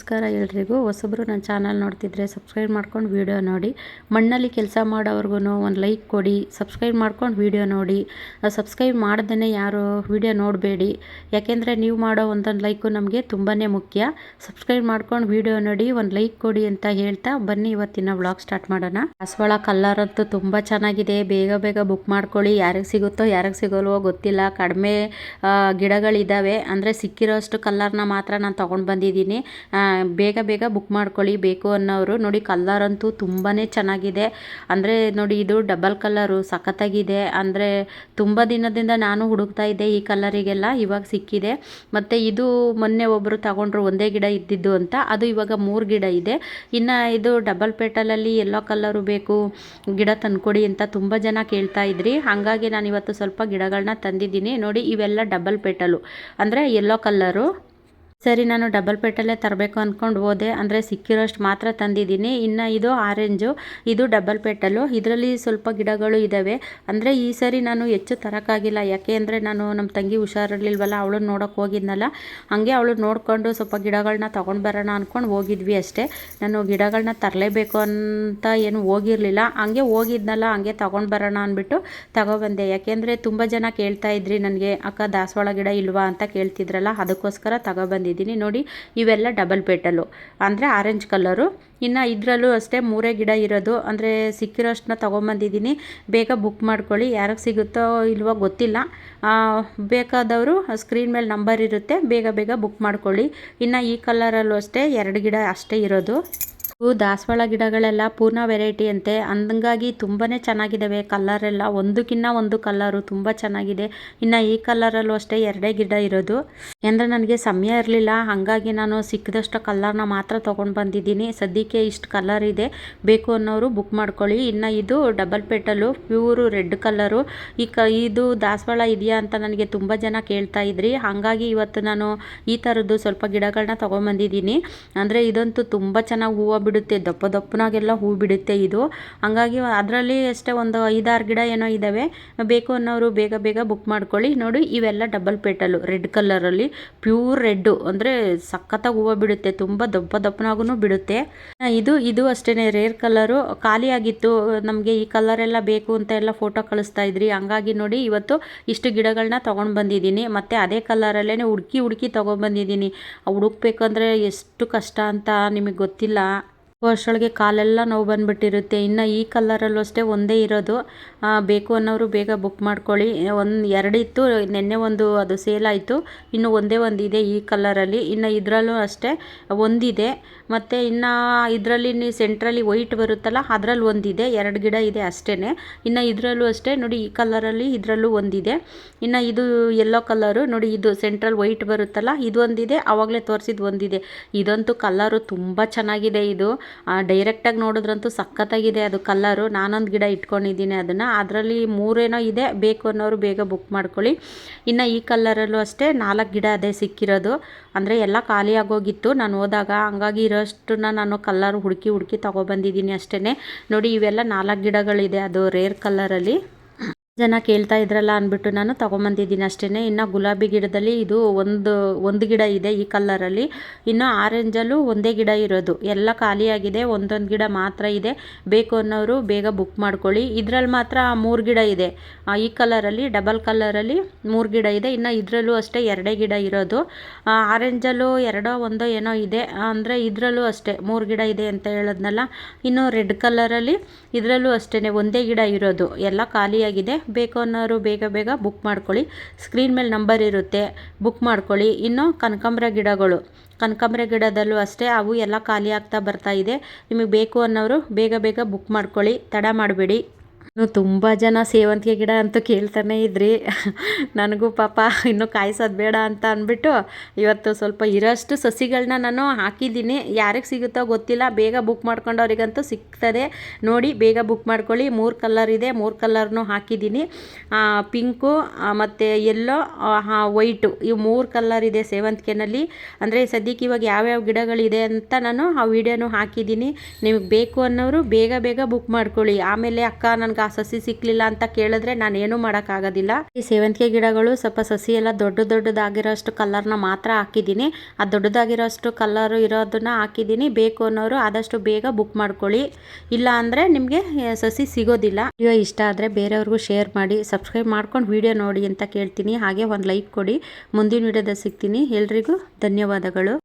ನಮಸ್ಕಾರ ಎಲ್ರಿಗೂ. ಹೊಸಬ್ರು ನನ್ನ ಚಾನಲ್ ನೋಡ್ತಿದ್ರೆ ಸಬ್ಸ್ಕ್ರೈಬ್ ಮಾಡ್ಕೊಂಡು ವೀಡಿಯೋ ನೋಡಿ. ಮಣ್ಣಲ್ಲಿ ಕೆಲಸ ಮಾಡೋವ್ರಿಗೂ ಒಂದು ಲೈಕ್ ಕೊಡಿ, ಸಬ್ಸ್ಕ್ರೈಬ್ ಮಾಡ್ಕೊಂಡು ವೀಡಿಯೋ ನೋಡಿ. ಸಬ್ಸ್ಕ್ರೈಬ್ ಮಾಡ್ದೇ ಯಾರು ವೀಡಿಯೋ ನೋಡಬೇಡಿ. ಯಾಕೆಂದರೆ ನೀವು ಮಾಡೋ ಒಂದೊಂದು ಲೈಕು ನಮಗೆ ತುಂಬಾ ಮುಖ್ಯ. ಸಬ್ಸ್ಕ್ರೈಬ್ ಮಾಡ್ಕೊಂಡು ವೀಡಿಯೋ ನೋಡಿ, ಒಂದು ಲೈಕ್ ಕೊಡಿ ಅಂತ ಹೇಳ್ತಾ ಬನ್ನಿ ಇವತ್ತಿನ ವ್ಲಾಗ್ ಸ್ಟಾರ್ಟ್ ಮಾಡೋಣ. ದಾಸವಾಳ ಕಲ್ಲರ್ ಅಂತೂ ತುಂಬ ಚೆನ್ನಾಗಿದೆ. ಬೇಗ ಬೇಗ ಬುಕ್ ಮಾಡ್ಕೊಳ್ಳಿ. ಯಾರಿಗೆ ಸಿಗುತ್ತೋ, ಯಾರಿಗೆ ಸಿಗೋಲ್ವೋ ಗೊತ್ತಿಲ್ಲ. ಕಡಿಮೆ ಗಿಡಗಳಿದ್ದಾವೆ ಅಂದರೆ ಸಿಕ್ಕಿರೋಷ್ಟು ಕಲ್ಲರ್ನ ಮಾತ್ರ ನಾನು ತೊಗೊಂಡು ಬಂದಿದ್ದೀನಿ. ಬೇಗ ಬೇಗ ಬುಕ್ ಮಾಡ್ಕೊಳ್ಳಿ, ಬೇಕು ಅನ್ನೋರು ನೋಡಿ ಕಲ್ಲರ್ ಅಂತೂ ತುಂಬಾ ಚೆನ್ನಾಗಿದೆ. ಅಂದರೆ ನೋಡಿ ಇದು ಡಬಲ್ ಕಲ್ಲರು ಸಖತ್ತಾಗಿದೆ. ಅಂದರೆ ತುಂಬ ದಿನದಿಂದ ನಾನು ಹುಡುಕ್ತಾ ಇದ್ದೆ ಈ ಕಲ್ಲರಿಗೆಲ್ಲ, ಇವಾಗ ಸಿಕ್ಕಿದೆ. ಮತ್ತು ಇದು ಮೊನ್ನೆ ಒಬ್ಬರು ತಗೊಂಡ್ರು ಒಂದೇ ಗಿಡ ಇದ್ದಿದ್ದು ಅಂತ, ಅದು ಇವಾಗ ಮೂರು ಗಿಡ ಇದೆ. ಇನ್ನು ಇದು ಡಬಲ್ ಪೇಟಲಲ್ಲಿ ಎಲ್ಲೋ ಕಲ್ಲರು ಬೇಕು, ಗಿಡ ತಂದ್ಕೊಡಿ ಅಂತ ತುಂಬ ಜನ ಕೇಳ್ತಾ ಇದ್ರಿ. ಹಾಗಾಗಿ ನಾನು ಇವತ್ತು ಸ್ವಲ್ಪ ಗಿಡಗಳನ್ನ ತಂದಿದ್ದೀನಿ. ನೋಡಿ ಇವೆಲ್ಲ ಡಬಲ್ ಪೇಟಲು ಅಂದರೆ ಎಲ್ಲೋ ಕಲ್ಲರು ಸರಿ, ನಾನು ಡಬಲ್ ಪೇಟಲ್ಲೇ ತರಬೇಕು ಅಂದ್ಕೊಂಡು ಹೋದೆ. ಅಂದರೆ ಸಿಕ್ಕಿರೋಷ್ಟು ಮಾತ್ರ ತಂದಿದ್ದೀನಿ. ಇನ್ನು ಇದು ಆರೆಂಜು ಇದು ಡಬಲ್ ಪೇಟಲು ಇದರಲ್ಲಿ ಸ್ವಲ್ಪ ಗಿಡಗಳು ಇದ್ದಾವೆ ಅಂದರೆ ಈ ಸರಿ ನಾನು ಹೆಚ್ಚು ತರೋಕ್ಕಾಗಿಲ್ಲ ಯಾಕೆ ಅಂದರೆ ನಾನು ನಮ್ಮ ತಂಗಿ ಹುಷಾರಿರ್ಲಿಲ್ವಲ್ಲ, ಅವಳನ್ನ ನೋಡೋಕೆ ಹೋಗಿದ್ನಲ್ಲ. ಹಾಗೆ ಅವಳು ನೋಡಿಕೊಂಡು ಸ್ವಲ್ಪ ಗಿಡಗಳನ್ನ ತೊಗೊಂಡು ಬರೋಣ ಅಂದ್ಕೊಂಡು ಹೋಗಿದ್ವಿ ಅಷ್ಟೇ. ನಾನು ಗಿಡಗಳನ್ನ ತರಲೇಬೇಕು ಅಂತ ಏನು ಹೋಗಿರಲಿಲ್ಲ. ಹಂಗೆ ಹೋಗಿದ್ನಲ್ಲ, ಹಂಗೆ ತೊಗೊಂಡು ಬರೋಣ ಅಂದ್ಬಿಟ್ಟು ತಗೊಬಂದೆ. ಯಾಕೆಂದರೆ ತುಂಬ ಜನ ಕೇಳ್ತಾ ಇದ್ರಿ ನನಗೆ, ಅಕ್ಕ ದಾಸವಾಳ ಗಿಡ ಇಲ್ವಾ? ಅಂತ ಕೇಳ್ತಿದ್ರಲ್ಲ, ಅದಕ್ಕೋಸ್ಕರ ತಗೊಬಂದಿದ್ದೀನಿ ನೋಡಿ, ಇವೆಲ್ಲ ಡಬಲ್ ಪೇಟಲು ಅಂದರೆ ಆರೆಂಜ್ ಕಲರು ಇನ್ನು ಇದರಲ್ಲೂ ಅಷ್ಟೇ ಮೂರೇ ಗಿಡ ಇರೋದು. ಅಂದರೆ ಸಿಕ್ಕಿರೋಷ್ಟನ್ನ ತೊಗೊಂಬಂದಿದ್ದೀನಿ. ಬೇಗ ಬುಕ್ ಮಾಡ್ಕೊಳ್ಳಿ. ಯಾರಿಗೆ ಸಿಗುತ್ತೋ ಇಲ್ವೋ ಗೊತ್ತಿಲ್ಲ. ಬೇಕಾದವರು ಸ್ಕ್ರೀನ್ ಮೇಲೆ ನಂಬರ್ ಇರುತ್ತೆ. ಬೇಗ ಬೇಗ ಬುಕ್ ಮಾಡ್ಕೊಳ್ಳಿ. ಇನ್ನು ಈ ಕಲರಲ್ಲೂ ಅಷ್ಟೇ ಎರಡು ಗಿಡ ಅಷ್ಟೇ ಇರೋದು. ಇವು ದಾಸವಾಳ ಗಿಡಗಳೆಲ್ಲ ಪೂರ್ಣ ವೆರೈಟಿ ಅಂತೆ. ಹಂಗಾಗಿ ತುಂಬನೇ ಚೆನ್ನಾಗಿದ್ದಾವೆ ಕಲ್ಲರೆಲ್ಲ ಒಂದಕ್ಕಿನ್ನ ಒಂದು ಕಲರು ತುಂಬ ಚೆನ್ನಾಗಿದೆ. ಇನ್ನು ಈ ಕಲರಲ್ಲೂ ಅಷ್ಟೇ ಎರಡೇ ಗಿಡ ಇರೋದು. ಅಂದರೆ ನನಗೆ ಸಮಯ ಇರಲಿಲ್ಲ. ಹಾಗಾಗಿ ನಾನು ಸಿಕ್ಕಿದಷ್ಟು ಕಲರ್ನ ಮಾತ್ರ ತೊಗೊಂಡು ಬಂದಿದ್ದೀನಿ. ಸದ್ಯಕ್ಕೆ ಇಷ್ಟು ಕಲರ್ ಇದೆ. ಬೇಕು ಅನ್ನೋರು ಬುಕ್ ಮಾಡ್ಕೊಳ್ಳಿ. ಇನ್ನು ಇದು double petal pure red colour ಈ ಕ, ಇದು ದಾಸವಾಳ ಇದೆಯಾ ಅಂತ ನನಗೆ ತುಂಬ ಜನ ಕೇಳ್ತಾ ಇದ್ರಿ. ಹಾಗಾಗಿ ಇವತ್ತು ನಾನು ಈ ಥರದ್ದು ಸ್ವಲ್ಪ ಗಿಡಗಳನ್ನ ತೊಗೊಂಬಂದಿದ್ದೀನಿ ಅಂದರೆ ಇದಂತೂ ತುಂಬ ಚೆನ್ನಾಗಿ ಹೂವು ಬಿಡುತ್ತೆ ದಪ್ಪ ದಪ್ಪನಾಗೆಲ್ಲ ಹೂ ಬಿಡುತ್ತೆ ಇದು. ಹಂಗಾಗಿ ಅದರಲ್ಲಿ ಅಷ್ಟೇ ಒಂದು ಐದಾರು ಗಿಡ ಏನೋ ಇದ್ದಾವೆ ಬೇಕು ಅನ್ನೋರು ಬೇಗ ಬೇಗ ಬುಕ್ ಮಾಡ್ಕೊಳ್ಳಿ. ನೋಡಿ, ಇವೆಲ್ಲ ಡಬಲ್ ಪೇಟಲ್ಲು ರೆಡ್ ಕಲರಲ್ಲಿ ಪ್ಯೂರ್ ರೆಡ್ಡು ಅಂದರೆ ಸಖತ್ತಾಗಿ ಹೂವು ಬಿಡುತ್ತೆ, ತುಂಬ ದಪ್ಪ ದಪ್ಪನಾಗೂ ಬಿಡುತ್ತೆ. ಇದು ಇದು ಅಷ್ಟೇ ರೇರ್ ಕಲರು ಖಾಲಿಯಾಗಿತ್ತು ನಮಗೆ ಈ ಕಲರ್ ಎಲ್ಲ ಬೇಕು ಅಂತ ಎಲ್ಲ ಫೋಟೋ ಕಳಿಸ್ತಾ ಇದ್ರಿ. ಹಂಗಾಗಿ ನೋಡಿ, ಇವತ್ತು ಇಷ್ಟು ಗಿಡಗಳನ್ನ ತೊಗೊಂಡು ಬಂದಿದ್ದೀನಿ. ಮತ್ತು ಅದೇ ಕಲರಲ್ಲೇ ಹುಡುಕಿ ಹುಡುಕಿ ತೊಗೊಂಡ್ಬಂದಿದ್ದೀನಿ ಹುಡುಕ್ಬೇಕಂದ್ರೆ ಎಷ್ಟು ಕಷ್ಟ ಅಂತ ನಿಮಗೆ ಗೊತ್ತಿಲ್ಲ. ವರ್ಷೊಳಗೆ ಕಾಲೆಲ್ಲ ನೋವು ಬಂದುಬಿಟ್ಟಿರುತ್ತೆ. ಇನ್ನು ಈ ಕಲ್ಲರಲ್ಲೂ ಅಷ್ಟೇ ಒಂದೇ ಇರೋದು. ಬೇಕು ಅನ್ನೋರು ಬೇಗ ಬುಕ್ ಮಾಡ್ಕೊಳ್ಳಿ. ಒಂದು ಎರಡಿತ್ತು ನಿನ್ನೆ ಒಂದು ಅದು ಸೇಲ್ ಆಯಿತು. ಇನ್ನು ಒಂದೇ ಒಂದು ಇದೆ ಈ ಕಲ್ಲರಲ್ಲಿ ಇನ್ನು ಇದರಲ್ಲೂ ಅಷ್ಟೇ ಒಂದಿದೆ ಮತ್ತು ಇನ್ನು ಇದರಲ್ಲಿ ನೀವು ಸೆಂಟ್ರಲ್ಲಿ ವೈಟ್ ಬರುತ್ತಲ್ಲ, ಅದರಲ್ಲಿ ಒಂದಿದೆ ಎರಡು ಗಿಡ ಇದೆ ಅಷ್ಟೇ ಇನ್ನು ಇದರಲ್ಲೂ ಅಷ್ಟೇ, ನೋಡಿ ಈ ಕಲ್ಲರಲ್ಲಿ ಇದರಲ್ಲೂ ಒಂದಿದೆ ಇನ್ನು ಇದು ಯೆಲ್ಲೋ ಕಲರು ನೋಡಿ ಇದು ಸೆಂಟ್ರಲ್ ವೈಟ್ ಬರುತ್ತಲ್ಲ ಇದು. ಒಂದಿದೆ ಆವಾಗಲೇ ತೋರಿಸಿದ್ದು ಒಂದಿದೆ ಇದಂತೂ ಕಲ್ಲರು ತುಂಬ ಚೆನ್ನಾಗಿದೆ ಇದು. ಡೈರೆಕ್ಟಾಗಿ ನೋಡಿದ್ರಂತೂ ಸಖತ್ತಾಗಿದೆ ಅದು ಕಲ್ಲರು. ನಾನೊಂದು ಗಿಡ ಇಟ್ಕೊಂಡಿದ್ದೀನಿ ಅದನ್ನು. ಅದರಲ್ಲಿ ಮೂರೇನೋ ಇದೆ. ಬೇಕು ಅನ್ನೋರು ಬೇಗ ಬುಕ್ ಮಾಡ್ಕೊಳ್ಳಿ. ಇನ್ನು ಈ ಕಲ್ಲರಲ್ಲೂ ಅಷ್ಟೇ ನಾಲ್ಕು ಗಿಡ ಅದೇ ಸಿಕ್ಕಿರೋದು. ಅಂದರೆ ಎಲ್ಲ ಖಾಲಿ ಆಗೋಗಿತ್ತು. ನಾನು ಹೋದಾಗ ಹಂಗಾಗಿ ಇರೋಷ್ಟನ್ನ ನಾನು ಕಲ್ಲರ್ ಹುಡುಕಿ ಹುಡುಕಿ ತೊಗೊಬಂದಿದ್ದೀನಿ ಅಷ್ಟೇ ನೋಡಿ ಇವೆಲ್ಲ ನಾಲ್ಕು ಗಿಡಗಳಿದೆ ಅದು ರೇರ್ ಕಲ್ಲರಲ್ಲಿ. ಜನ ಕೇಳ್ತಾ ಇದ್ರಲ್ಲ ಅಂದ್ಬಿಟ್ಟು ನಾನು ತೊಗೊಂಬಂದಿದ್ದೀನಿ ಅಷ್ಟೇ ಇನ್ನು ಗುಲಾಬಿ ಗಿಡದಲ್ಲಿ ಇದು ಒಂದು ಒಂದು ಗಿಡ ಇದೆ ಈ ಕಲ್ಲರಲ್ಲಿ. ಇನ್ನು ಆರೆಂಜಲ್ಲೂ ಒಂದೇ ಗಿಡ ಇರೋದು. ಎಲ್ಲ ಖಾಲಿಯಾಗಿದೆ. ಒಂದೊಂದು ಗಿಡ ಮಾತ್ರ ಇದೆ. ಬೇಕು ಅನ್ನೋರು ಬೇಗ ಬುಕ್ ಮಾಡ್ಕೊಳ್ಳಿ. ಇದರಲ್ಲಿ ಮಾತ್ರ ಮೂರು ಗಿಡ ಇದೆ. ಈ ಕಲರಲ್ಲಿ ಡಬಲ್ ಕಲರಲ್ಲಿ ಮೂರು ಗಿಡ ಇದೆ. ಇನ್ನು ಇದರಲ್ಲೂ ಅಷ್ಟೇ ಎರಡೇ ಗಿಡ ಇರೋದು. ಆರೆಂಜಲ್ಲೂ ಎರಡೋ, ಒಂದೋ ಏನೋ ಇದೆ. ಅಂದರೆ ಇದರಲ್ಲೂ ಅಷ್ಟೇ ಮೂರು ಗಿಡ ಇದೆ ಅಂತ ಹೇಳೋದ್ನಲ್ಲ. ಇನ್ನು ರೆಡ್ ಕಲರಲ್ಲಿ ಇದರಲ್ಲೂ ಅಷ್ಟೇ ಒಂದೇ ಗಿಡ ಇರೋದು. ಎಲ್ಲ ಖಾಲಿಯಾಗಿದೆ. ಬೇಕು ಅನ್ನೋರು ಬೇಗ ಬೇಗ ಬುಕ್ ಮಾಡ್ಕೊಳ್ಳಿ. ಸ್ಕ್ರೀನ್ ಮೇಲೆ ನಂಬರ್ ಇರುತ್ತೆ ಬುಕ್ ಮಾಡ್ಕೊಳ್ಳಿ. ಇನ್ನು ಕನಕಾಂಬರ ಗಿಡಗಳು, ಕನಕಾಂಬರ ಗಿಡದಲ್ಲೂ ಅಷ್ಟೇ, ಅವು ಎಲ್ಲ ಖಾಲಿ ಆಗ್ತಾ ಬರ್ತಾ ಇದೆ. ನಿಮಗೆ ಬೇಕು ಅನ್ನೋರು ಬೇಗ ಬೇಗ ಬುಕ್ ಮಾಡ್ಕೊಳ್ಳಿ. ತಡ ಮಾಡಬೇಡಿ. ತುಂಬ ಜನ ಸೇವಂತಿಗೆ ಗಿಡ ಅಂತೂ ಕೇಳ್ತಾನೆ ಇದ್ರಿ. ನನಗೂ ಪಾಪ ಇನ್ನೂ ಕಾಯಿಸೋದು ಬೇಡ ಅಂತ ಅಂದ್ಬಿಟ್ಟು ಇವತ್ತು ಸ್ವಲ್ಪ ಇರೋಷ್ಟು ಸಸಿಗಳನ್ನ ನಾನು ಹಾಕಿದ್ದೀನಿ. ಯಾರಿಗೆ ಸಿಗುತ್ತೋ ಗೊತ್ತಿಲ್ಲ. ಬೇಗ ಬುಕ್ ಮಾಡ್ಕೊಂಡವ್ರಿಗಂತೂ ಸಿಗ್ತದೆ. ನೋಡಿ, ಬೇಗ ಬುಕ್ ಮಾಡ್ಕೊಳ್ಳಿ. ಮೂರು ಕಲರ್ ಇದೆ. ಮೂರು ಕಲರ್ನು ಹಾಕಿದ್ದೀನಿ. ಪಿಂಕು ಮತ್ತು ಎಲ್ಲೋ ವೈಟು ಇವು ಮೂರು ಕಲರ್ ಇದೆ ಸೇವಂತಿಗೆನಲ್ಲಿ. ಅಂದರೆ ಸದ್ಯಕ್ಕೆ ಇವಾಗ ಯಾವ್ಯಾವ ಗಿಡಗಳಿದೆ ಅಂತ ನಾನು ಆ ವಿಡಿಯೋನು ಹಾಕಿದ್ದೀನಿ. ನಿಮಗೆ ಬೇಕು ಅನ್ನೋರು ಬೇಗ ಬೇಗ ಬುಕ್ ಮಾಡ್ಕೊಳ್ಳಿ. ಆಮೇಲೆ ಅಕ್ಕ ನನಗೆ ನನಗೆ ಆ ಸಸಿ ಸಿಕ್ಲಿಲ್ಲ ಅಂತ ಕೇಳಿದ್ರೆ ನಾನು ಏನು ಮಾಡೋಕ್ಕಾಗೋದಿಲ್ಲ. ಈ ಸೇವಂತಿಗೆ ಗಿಡಗಳು ಸ್ವಲ್ಪ ಸಸಿ ಎಲ್ಲ ದೊಡ್ಡ ದೊಡ್ಡದಾಗಿರೋಷ್ಟು ಕಲರ್ನ ಮಾತ್ರ ಹಾಕಿದ್ದೀನಿ. ಆ ದೊಡ್ಡದಾಗಿರೋಷ್ಟು ಕಲರ್ ಇರೋದನ್ನ ಹಾಕಿದ್ದೀನಿ. ಬೇಕು ಅನ್ನೋರು ಆದಷ್ಟು ಬೇಗ ಬುಕ್ ಮಾಡ್ಕೊಳ್ಳಿ. ಇಲ್ಲ ಅಂದರೆ ನಿಮಗೆ ಸಸಿ ಸಿಗೋದಿಲ್ಲ. ವಿಡಿಯೋ ಇಷ್ಟ ಆದರೆ ಬೇರೆಯವ್ರಿಗೂ ಶೇರ್ ಮಾಡಿ ಸಬ್ಸ್ಕ್ರೈಬ್ ಮಾಡ್ಕೊಂಡು ವಿಡಿಯೋ ನೋಡಿ ಅಂತ ಕೇಳ್ತೀನಿ. ಹಾಗೆ ಒಂದು ಲೈಕ್ ಕೊಡಿ. ಮುಂದಿನ ವಿಡಿಯೋದಲ್ಲಿ ಸಿಗ್ತೀನಿ. ಎಲ್ರಿಗೂ ಧನ್ಯವಾದಗಳು.